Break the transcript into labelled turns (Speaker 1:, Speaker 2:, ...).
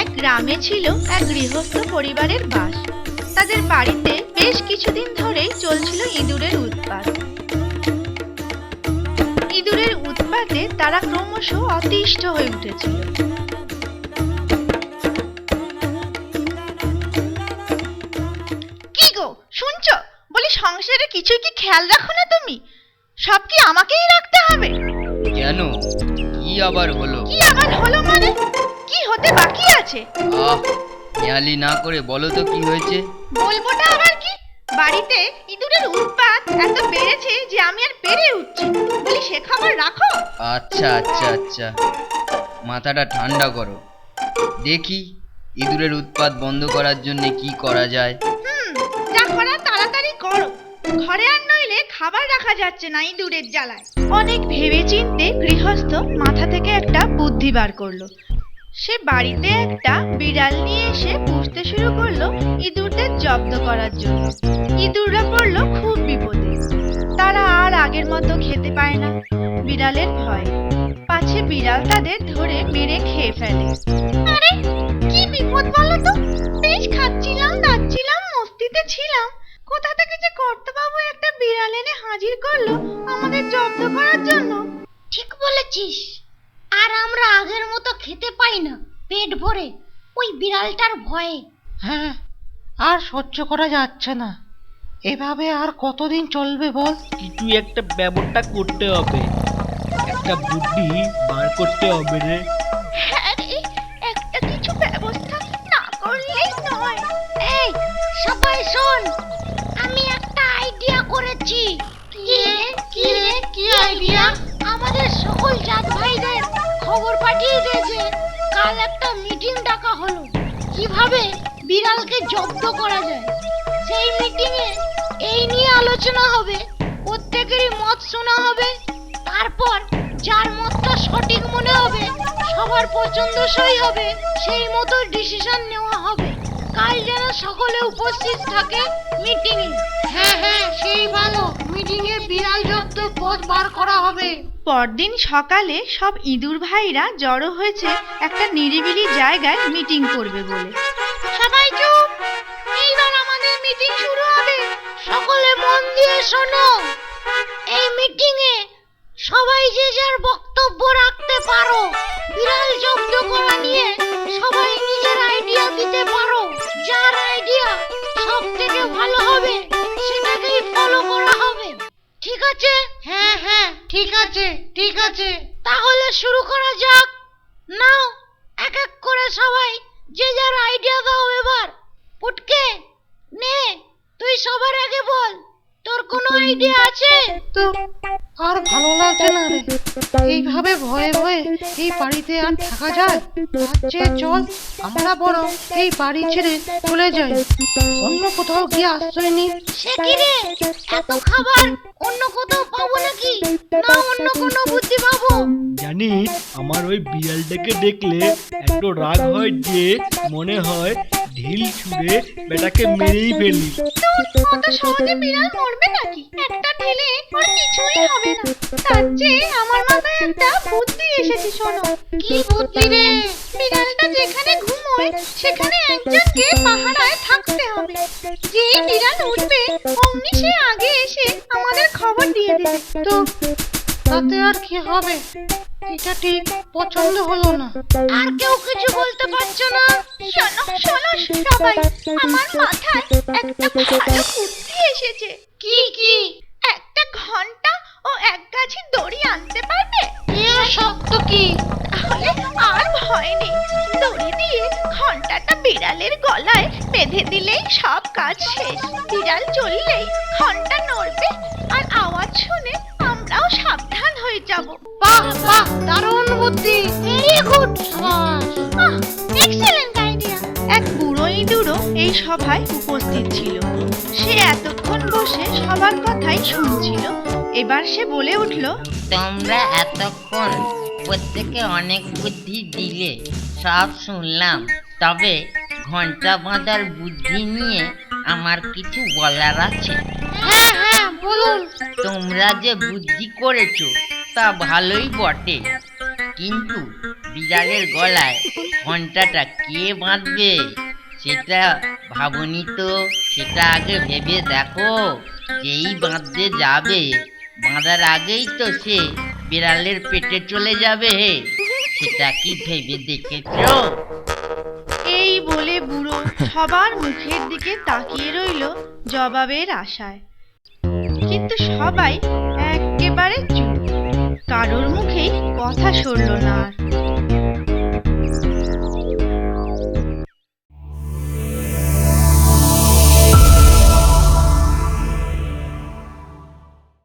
Speaker 1: এক গ্রামে ছিল এক গৃহস্থ পরিবারের বাস। তাদের বাড়িতে বেশ কিছুদিন ধরেই চলছিল ইঁদুরের উৎপাত। ইঁদুরের উৎপাতে তারা ক্রমশ অতিষ্ঠ হয়ে উঠেছিল। কি গো শুনছো? বলি সংসারে কিছুই কি খেয়াল রাখো না তুমি? সব কি আমাকেই রাখতে হবে?
Speaker 2: কেন? কি আবার হলো?
Speaker 1: কি আবার হলো মানে? কি হতে বাকি আছে?
Speaker 2: আহ হেয়ালি না করে বলো তো কি হয়েছে?
Speaker 1: বলবোটা আবার কি? বাড়িতে ইঁদুরের উৎপাত এত বেড়েছে যে আমি আর পেরে উঠছি না। বলি সে খবর রাখো।
Speaker 2: আচ্ছা আচ্ছা আচ্ছা। মাথাটা ঠান্ডা করো। দেখি ইঁদুরের উৎপাত বন্ধ করার জন্য কি করা যায়।
Speaker 1: হুম যা করার তাড়াতাড়ি করো। ঘরে আর নইলে খাবার রাখা যাচ্ছে না ইঁদুরের জ্বালায়। অনেক ভেবে চিনতে গৃহস্থ মাথা থেকে একটা বুদ্ধি বার করল। সে বাড়িতে একটা বিড়াল নিয়ে এসে পুষতে শুরু করল ইঁদুরদের জব্দ করার জন্য। ইঁদুররা পড়ল খুব বিপদে। তারা আর আগের মতো খেতে পায় না বিড়ালের ভয়। পাছে বিড়াল তাদের ধরে মেরে খেয়ে ফেলে। আরে, কি বিপদ বলো তো? বেশ খাচ্ছিলাম, দাচ্ছিলাম, মস্তিতে ছিলাম। কোথা থেকে যে কর্তবাবু একটা বিড়াল এনে হাজির করল আমাদের জব্দ করার জন্য?
Speaker 3: ঠিক বলেছিস আর আমরা আগের মতো খেতে পাই না পেট ভরে। ওই বিড়ালটার ভয়ে।
Speaker 4: হ্যাঁ আর সহ্য করা যাচ্ছে না। এভাবে আর কতদিন চলবে বল?
Speaker 5: কিছু একটা ব্যবস্থা করতে হবে। একটা বুদ্ধি বার করতে হবে রে।
Speaker 1: হ্যাঁ রে, একটা কিছু ব্যবস্থা না করলেই নয়।
Speaker 3: এই সবাই শোন আমি একটা আইডিয়া করেছি। কি কি কি আইডিয়া আমাদের সকল জাত ভাইদের খবর পাঠিয়ে দিয়েছে, কাল একটা মিটিং ডাকা হলো। কীভাবে বিড়ালকে জব্দ করা যায়? সেই মিটিং এ এই নিয়ে আলোচনা হবে, প্রত্যেকেরই মত শোনা হবে, তারপর যার মতটা সঠিক মনে হবে, সবার পছন্দসই হবে, সেই মতো ডিসিশন নেওয়া হবে। কাল যেন সকলে উপস্থিত থাকে মিটিং এ। হ্যাঁ হ্যাঁ সেই ভালো। মিটিং এ বিড়াল জব্দ পথ বার করা হবে।
Speaker 1: পরদিন সকালে সব ইঁদুর ভাইরা জড়ো হয়েছে একটা নিরিবিলি জায়গায় মিটিং করবে বলে।
Speaker 3: সবাই চুপ! এইবার আমাদের মিটিং শুরু হবে। সকলে মন দিয়ে শোনো। এই মিটিং এ সবাই যে যার বক্তব্য রাখতে পারো, বিড়াল জব্দ করা নিয়ে সবাই নিজের আইডিয়া দিতে পারো। যার আইডিয়া সব থেকে ভালো হবে, সেটাকেই ফলো করা হবে। ঠিক আছে? হ্যাঁ ঠিক আছে ঠিক আছে। তাহলে শুরু করা যাক। নাও এক এক করে সবাই যে যার আইডিয়া দাও এবার। পুটকে নে তুই সবার আগে বল তোর কোনো আইডিয়া আছে?
Speaker 4: তো আর ভালো লাগছে না রে। এইভাবে ভয়ে ভয়ে এই বাড়িতে আর থাকা যায়? তার চেয়ে চল আমরা বরং এই বাড়ি ছেড়ে চলে যাই। অন্য কোথাও গিয়ে আশ্রয় নিই।
Speaker 3: সে কি রে? এত খাবার? অন্য কোথাও পাবো নাকি? না অন্য কোনো বুদ্ধি পাবো?
Speaker 5: জানিস আমার ওই বিড়ালটাকে দেখলে এত রাগ হয় যে মনে হয় ঢিল ছুঁড়ে বেটাকে মেরেই ফেলি
Speaker 1: অত সহজে বিড়াল মরবে নাকি? একটা ঢেলে ওর কিছুই হবে না। তার চেয়ে আমার মাথায় একটা বুদ্ধি এসেছে, শোনো।
Speaker 3: কি বুদ্ধি রে?
Speaker 1: বিড়ালটা যেখানে ঘুমোয়, সেখানে একজনকে পাহারায় থাকতে হবে। যেই বিড়াল উঠবে, অমনি সে আগে এসে আমাদের খবর দিয়ে দেবে।
Speaker 4: তো, তাতে আর কি হবে? এটা ঠিক পছন্দ হলো না।
Speaker 3: আর কেউ কিছু বলতে পারছ না?
Speaker 1: শোনো শোনো সবাই আমার মাথায় একটা ভালো বুদ্ধি এসেছে।
Speaker 3: কি কি?
Speaker 1: একটা ঘণ্টা ও এক গাছি দড়ি আনতে পারবে?
Speaker 3: এ শক্ত কি?
Speaker 1: তাহলে আর ভয় নেই। দড়ি দিয়ে ঘন্টাটা বিড়ালের গলায় বেঁধে দিলেই সব কাজ শেষ। বিড়াল চললেই ঘণ্টা নড়বে আর আওয়াজ শুনে
Speaker 3: দারুণ বুদ্ধি ভেরি গুড সাবাস এক্সেলেন্ট আইডিয়া
Speaker 1: এক বুড়ো ইঁদুরও এই সভায় উপস্থিত ছিল। সে এতক্ষণ বসে সবার কথাই শুনছিল। এবার সে বলে উঠল
Speaker 6: তোমরা এতক্ষণ প্রত্যেকে অনেক বুদ্ধি দিলে সব শুনলাম। তবে ঘণ্টা বাঁধার বুদ্ধি নিয়ে আমার কিছু বলার আছে।
Speaker 3: হ্যাঁ হ্যাঁ বলুন।
Speaker 6: তোমরা যে বুদ্ধি করেছ তা ভালোই বটে। কিন্তু বিড়ালের গলায় ঘন্টাটা কে বাঁধবে, সেটা ভাবনি তো। সেটা আগে ভেবে দেখো, যেই বাঁধতে যাবে, বাঁধার আগেই তো সে বিড়ালের পেটে চলে যাবে। হে সেটা কি ভেবে দেখেছ?
Speaker 1: এই বলে বুড়ো সবার মুখের দিকে তাকিয়ে রইল জবাবের আশায়। কিন্তু সবাই একেবারে চুপ। কারোর মুখেই কথা সরল না আর।